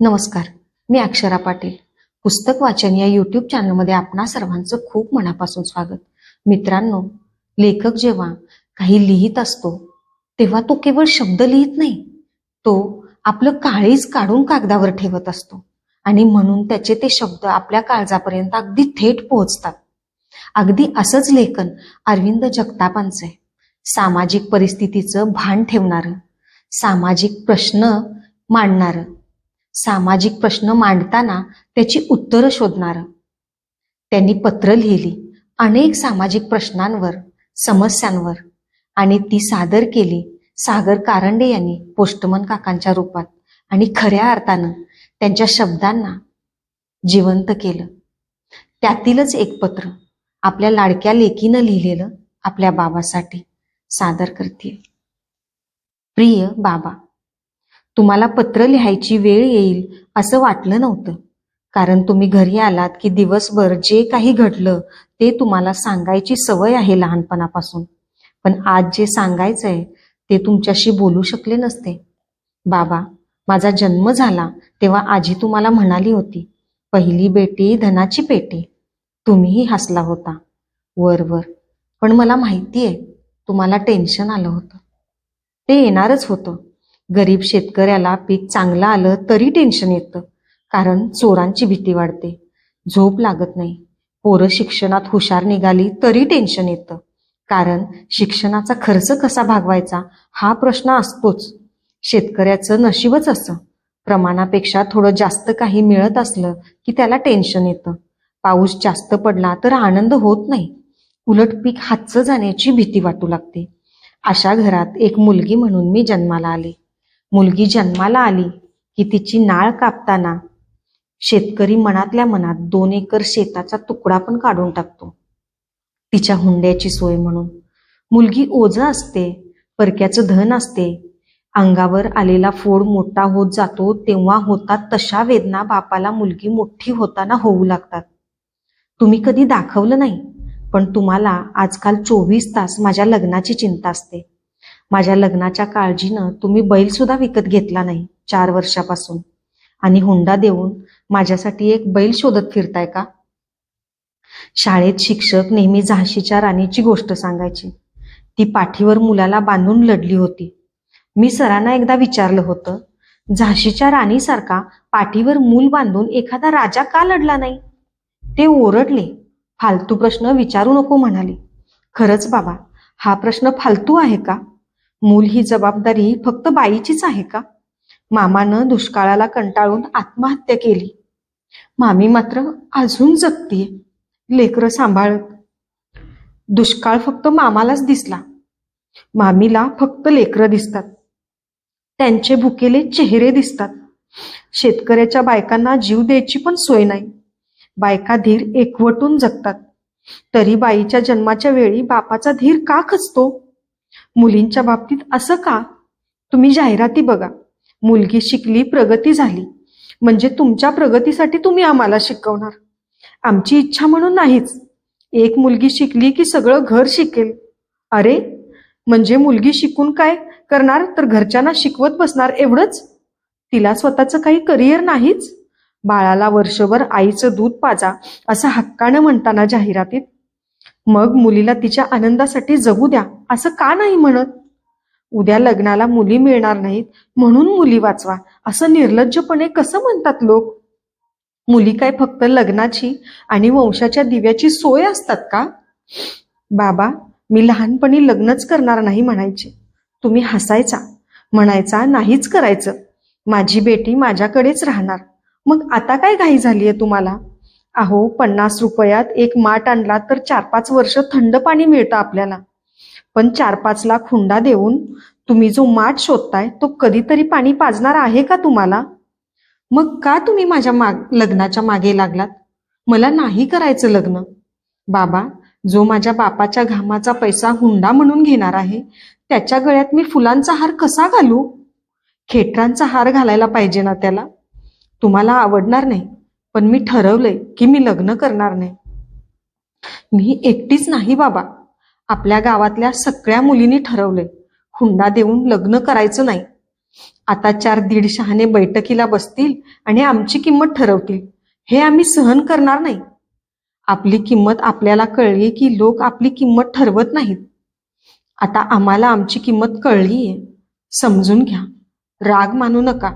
नमस्कार मी अक्षरा पाटील. पुस्तक वाचन या युट्यूब चॅनलमध्ये आपणा सर्वांचं खूप मनापासून स्वागत. मित्रांनो लेखक जेव्हा काही लिहित असतो तेव्हा तो केवळ शब्द लिहित नाही तो आपलं काळीज काढून कागदावर ठेवत असतो. आणि म्हणून त्याचे ते शब्द आपल्या काळजापर्यंत अगदी थेट पोहोचतात. अगदी असंच लेखन अरविंद जगतापांचं आहे. सामाजिक परिस्थितीचं भान ठेवणारं सामाजिक प्रश्न मांडणारं सामाजिक प्रश्न मांडताना त्याची उत्तरं शोधणार. त्यांनी पत्र लिहिली अनेक सामाजिक प्रश्नांवर समस्यांवर आणि ती सादर केली सागर कारंडे यांनी पोस्टमन काकांच्या रूपात आणि खऱ्या अर्थानं त्यांच्या शब्दांना जिवंत केलं. त्यातीलच एक पत्र आपल्या लाडक्या लेकीनं लिहिलेलं आपल्या बाबासाठी सादर करतील प्रिय बाबा तुम्हाला पत्र लिहायची वेळ येईल असं वाटलं नव्हतं. कारण तुम्ही घरी आलात की दिवसभर जे काही घडलं ते तुम्हाला सांगायची सवय आहे लहानपणापासून. पण आज जे सांगायचंय ते तुमच्याशी बोलू शकले नसते. बाबा माझा जन्म झाला तेव्हा आजी तुम्हाला म्हणाली होती पहिली बेटी धनाची पेटी. तुम्हीही हसला होता. वर वर. पण मला माहिती आहे तुम्हाला टेन्शन आलं होतं. ते येणारच होतं. गरीब शेतकऱ्याला पीक चांगलं आलं तरी टेन्शन येतं. कारण चोरांची भीती वाढते. झोप लागत नाही. पोरं शिक्षणात हुशार निघाली तरी टेन्शन येतं. कारण शिक्षणाचा खर्च कसा भागवायचा हा प्रश्न असतोच. शेतकऱ्याचं नशीबच असं. प्रमाणापेक्षा थोडं जास्त काही मिळत असलं की त्याला टेन्शन येतं. पाऊस जास्त पडला तर आनंद होत नाही. उलट पीक हातचं जाण्याची भीती वाटू लागते. अशा घरात एक मुलगी म्हणून मी जन्माला आले. मुलगी जन्माला आली की तिची नाळ कापताना शेतकरी मनातल्या मनात दोन एकर शेताचा तुकडा पण काढून टाकतो. तिच्या हुंड्याची सोय म्हणून. मुलगी ओझ असते परक्याचं धन असते. अंगावर आलेला फोड मोठा होत जातो तेव्हा होतात तशा वेदना बापाला मुलगी मोठी होताना होऊ लागतात. तुम्ही कधी दाखवलं नाही पण तुम्हाला आजकाल चोवीस तास माझ्या लग्नाची चिंता असते. माझ्या लग्नाच्या काळजीनं तुम्ही बैल सुद्धा विकत घेतला नाही चार वर्षापासून. आणि हुंडा देऊन माझ्यासाठी एक बैल शोधत फिरताय का? शाळेत शिक्षक नेहमी झाशीच्या राणीची गोष्ट सांगायची. ती पाठीवर मुलाला बांधून लढली होती. मी सरांना एकदा विचारलं होतं झाशीच्या राणीसारखा पाठीवर मूल बांधून एखादा राजा का लढला नाही? ते ओरडले. फालतू प्रश्न विचारू नको म्हणाले. खरंच बाबा हा प्रश्न फालतू आहे का? मूल ही जबाबदारी फक्त बाईचीच आहे का? मामानं दुष्काळाला कंटाळून आत्महत्या केली. मामी मात्र अजून जगतीये लेकरं सांभाळत. दुष्काळ फक्त मामालाच दिसला. मामीला फक्त लेकरं दिसतात. त्यांचे भुकेले चेहरे दिसतात. शेतकऱ्याच्या बायकांना जीव द्यायची पण सोय नाही. बायका धीर एकवटून जगतात. तरी बाईच्या जन्माच्या वेळी बापाचा धीर का खचतो? मुलींच्या बाबतीत असं का? तुम्ही जाहिराती बघा. मुलगी शिकली प्रगती झाली. म्हणजे तुमच्या प्रगतीसाठी तुम्ही आम्हाला शिकवणार. आमची इच्छा म्हणून नाहीच. एक मुलगी शिकली की सगळं घर शिकेल. अरे म्हणजे मुलगी शिकून काय करणार? तर घरच्यांना शिकवत बसणार एवढंच? तिला स्वतःचं काही करिअर नाहीच? बाळाला वर्षभर आईचं दूध पाजा असं हक्कानं म्हणताना जाहिरातीत मग मुलीला तिच्या आनंदासाठी जगू द्या असं का नाही म्हणत? उद्या लग्नाला मुली मिळणार नाहीत म्हणून मुली वाचवा असं निर्लज्जपणे कसं म्हणतात लोक? मुली काय फक्त लग्नाची आणि वंशाच्या दिव्याची सोय असतात का? बाबा मी लहानपणी लग्नच करणार नाही म्हणायचे. तुम्ही हसायचा म्हणायचा नाहीच करायचं. माझी बेटी माझ्याकडेच राहणार. मग आता काय घाई झालीये तुम्हाला? अहो पन्नास रुपयात एक माठ आणला तर चार पाच वर्ष थंड पाणी मिळतं आपल्याला. पण चार पाच लाख हुंडा देऊन तुम्ही जो माठ शोधताय तो कधीतरी पाणी पाजणार आहे का तुम्हाला? मग का तुम्ही माझ्या माग लग्नाच्या मागे लागलात? मला नाही करायचं लग्न. बाबा जो माझ्या बापाच्या घामाचा पैसा हुंडा म्हणून घेणार आहे त्याच्या गळ्यात मी फुलांचा हार कसा घालू? खेटरांचा हार घालायला पाहिजे ना त्याला? तुम्हाला आवडणार नाही. पण मी ठरवलंय की मी लग्न करणार नाही. मी एकटीच नाही बाबा. आपल्या गावातल्या सगळ्या मुलींनी ठरवलंय. हुंडा देऊन लग्न करायचं नाही. आता चार दीड शहाणे बैठकीला बसतील आणि आमची किंमत ठरवतील. हे आम्ही सहन करणार नाही. आपली किंमत आपल्याला कळली की लोक आपली किंमत ठरवत नाहीत. आता आम्हाला आमची किंमत कळलीये. समजून घ्या. राग मानू नका.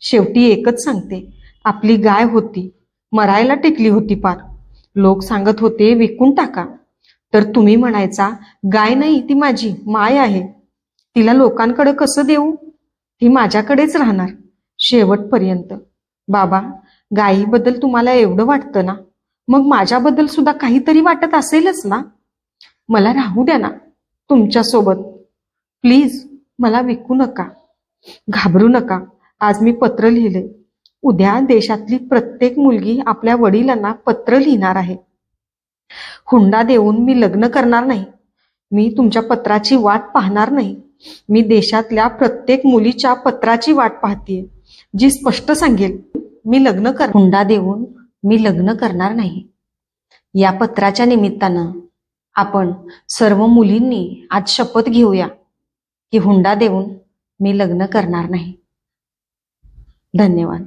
शेवटी एकच सांगते. आपली गाय होती मरायला टेकली होती पार. लोक सांगत होते विकून टाका. तर तुम्ही म्हणायचा गाय नाही ती माझी माय आहे. तिला लोकांकडे कसं देऊ? ती माझ्याकडेच राहणार. शेवटपर्यंत. बाबा गायीबद्दल तुम्हाला एवढं वाटतं ना? मग माझ्याबद्दल सुद्धा काहीतरी वाटत असेलच ना? मला राहू द्या ना तुमच्यासोबत. प्लीज मला विकू नका. घाबरू नका. आज मी पत्र लिहिले. उद्या देशातली प्रत्येक मुलगी आपल्या वडिलांना पत्र लिहिणार आहे. हुंडा देऊन मी लग्न करणार नाही. मी तुमच्या पत्राची वाट पाहणार नाही. मी देशातल्या प्रत्येक मुलीच्या पत्राची वाट पाहते जी स्पष्ट सांगेल मी लग्न कर हुंडा देऊन मी लग्न करणार नाही. या पत्राच्या निमित्तानं आपण सर्व मुलींनी आज शपथ घेऊया की हुंडा देऊन मी लग्न करणार नाही. धन्यवाद.